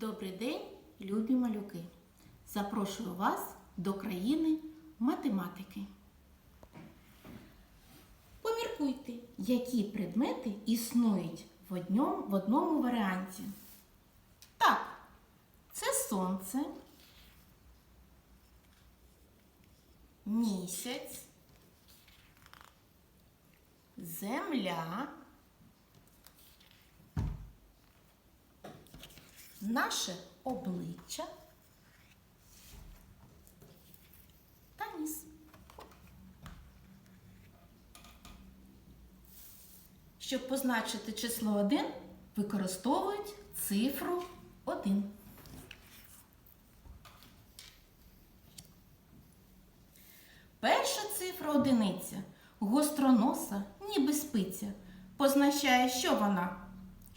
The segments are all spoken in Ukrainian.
Добрий день, любі малюки! Запрошую вас до країни математики. Поміркуйте, які предмети існують в одному, в одному варіанті. Так, це сонце, місяць, земля. Наше обличчя та ніс. Щоб позначити число 1, використовують цифру 1. Перша цифра одиниця, гостроноса, ніби спиця, позначає, що вона?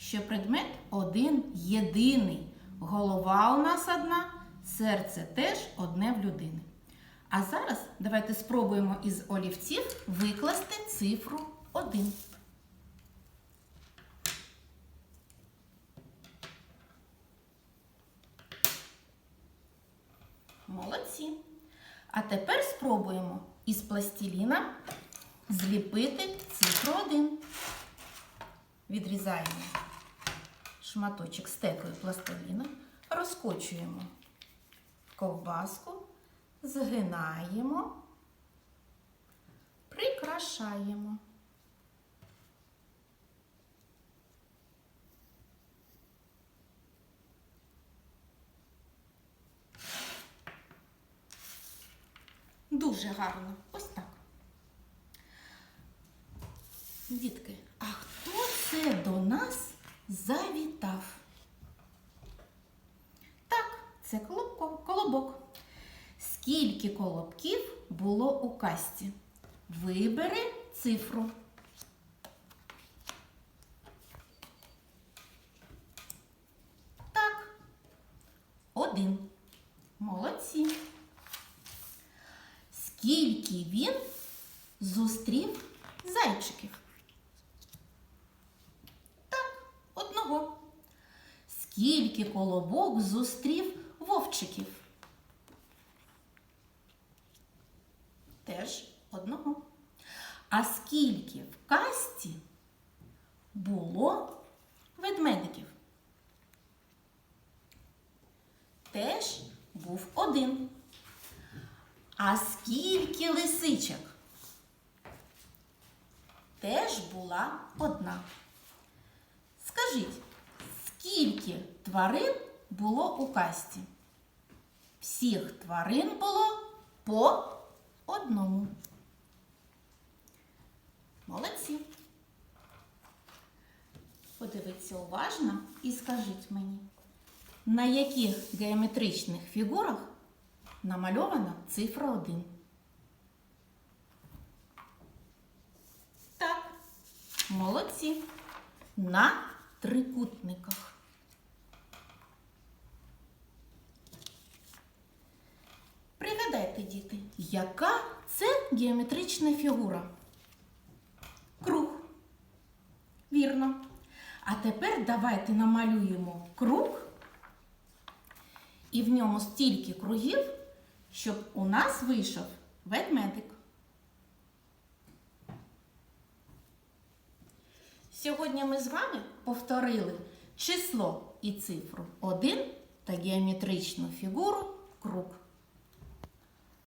Що предмет один єдиний. Голова у нас одна, серце теж одне в людини. А зараз давайте спробуємо із олівців викласти цифру 1. Молодці. А тепер спробуємо із пластиліна зліпити цифру 1. Відрізаємо шматочок стеклої пластиліна, розкочуємо ковбаску, згинаємо, прикрашаємо. Дуже гарно. Ось так. Дітки, а хто це до нас завітав? Так, це колобок. Скільки колобків було у касті? Вибери цифру. Так, один. Молодці. Скільки він зустрів зайчиків? Так, одного. Скільки колобок зустрів вовчиків? Теж одного. А скільки в касті було ведмедиків? Теж був один. А скільки лисичок? Теж була одна. Скажіть, скільки тварин було у касті? Всіх тварин було по одному. Молодці. Подивіться уважно і скажіть мені, на яких геометричних фігурах намальована цифра 1? Так, молодці. На трикутниках. Яка це геометрична фігура? Круг. Вірно. А тепер давайте намалюємо круг і в ньому стільки кругів, щоб у нас вийшов ведмедик. Сьогодні ми з вами повторили число і цифру 1 та геометричну фігуру круг.